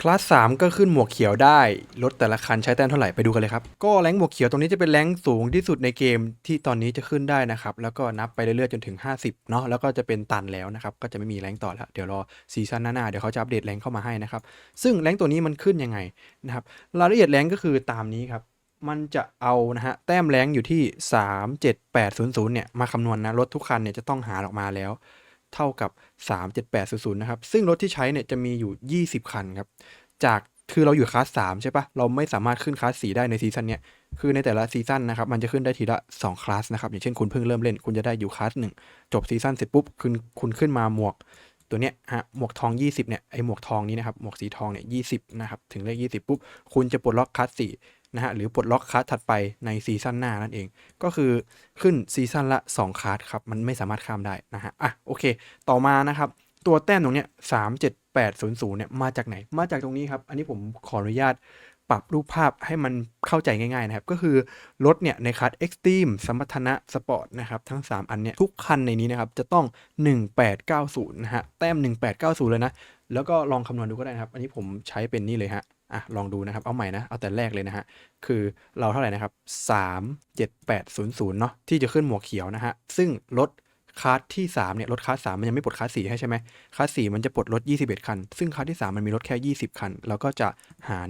คลาส3ก็ขึ้นหมวกเขียวได้ รถแต่ละคันใช้แต้มเท่าไหร่ไปดูกันเลยครับ ก็แรงหมวกเขียวตรงนี้จะเป็นแรงสูงที่สุดในเกมที่ตอนนี้จะขึ้นได้นะครับ แล้วก็นับไปเรื่อยๆจนถึง 50เนาะแล้วก็จะเป็นตันแล้วนะครับ ก็จะไม่มีแรงต่อแล้ว เดี๋ยวรอซีซั่นหน้าๆเดี๋ยวเขาจะอัปเดตแรงเข้ามาให้นะครับ ซึ่งแรงตัวนี้มันขึ้นยังไงนะครับรายละเอียดแรงก็คือตามนี้ครับมันจะเอานะฮะแต้มแรงอยู่ที่ 3 7 8 0 0เนี่ยมาคำนวณนะรถทุกคันเนี่ยจะต้องหาออกมาแล้ว เท่ากับ 37800นะครับ ซึ่งรถที่ใช้เนี่ยจะมีอยู่ 20 คันครับ จากคือเราอยู่คลาส3ใช่ปะเราไม่สามารถขึ้นคลาส4ได้ในซีซั่นเนี้ย คือในแต่ละซีซั่นนะครับ มันจะขึ้นได้ทีละ 2 คลาสนะครับ อย่างเช่นคุณเพิ่งเริ่มเล่น คุณจะได้อยู่คลาส1จบซีซั่นเสร็จปุ๊บ คุณคุณขึ้นมาหมวกตัวเนี้ยฮะ หมวกทอง 20เนี่ย ไอหมวกทองนี้นะครับ หมวกสีทองเนี่ย20นะครับ ถึงเลข20 ปุ๊บ คุณจะปลดล็อกคลาส4 นะฮะหรือปลดล็อกคัสถัดไปในซีซั่นหน้านั่นเอง ก็คือขึ้นซีซั่นละ 2คัสครับ มันไม่สามารถข้ามได้นะฮะอะโอเค ต่อมานะครับ ตัวแต้มตรงเนี้ยสามเจ็ด แปดศูนย์ศูนย์เนี่ยมาจากไหน มาจากตรงนี้ครับ อันนี้ผมขออนุญาตปรับรูปภาพให้มันเข้าใจง่าย ๆ นะครับ ก็คือ รถเนี่ยในคัส Extreme สมรรถนะสปอร์ตนะครับ ทั้ง 3 อันเนี่ย ทุกคันในนี้นะครับ จะต้อง 1890 นะฮะ แต้ม 1890 เลยนะ แล้วก็ลองคำนวณดูก็ได้นะครับ อันนี้ผมใช้เป็นนี่เลยฮะอะลองดูนะครับ เอาใหม่นะ เอาแต่แรกเลยนะฮะ คือเราเท่าไหร่นะครับ 3 7 8 0 0 เนาะที่จะขึ้นหมวกเขียวนะฮะ ซึ่งรถ คลาสที่3เนี่ยรถคลาส3มันยังไม่ปลดคลาส4ให้ใช่ไหมคลาส4มันจะปลดรถ 21 คัน ซึ่งคลาสที่ 3 มันมีรถแค่ 20 คันเราก็จะหาร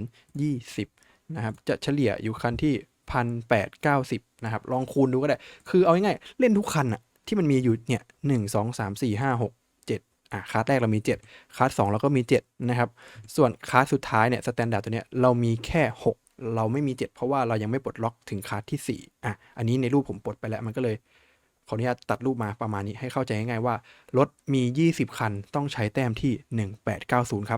20 นะครับ จะเฉลี่ยอยู่คันที่พันแปดเก้าสิบนะครับ ลองคูณดูก็ได้ คือเอาง่ายๆเล่นทุกคันอะที่มันมีอยู่เนี่ยหนึ่งสองสามสี่ห้าหกเจ็ดอะคลาสแรกเรามี 7คลาส2เราก็มี 7 นะครับ ส่วนคลาสสุดท้ายเนี่ยสแตนดาร์ดตัวเนี้ยเรามีแค่ 6 เราไม่มี 7 เพราะว่าเรายังไม่ปลดล็อกถึงคลาสที่4อะอันนี้ในรูปผมปลดไปแล้วมันก็เลย ขออนุญาตตัดรูปมาประมาณนี้ให้เข้าใจง่ายๆว่า รถมี 20 คันต้องใช้แต้มที่ 1890 ครับ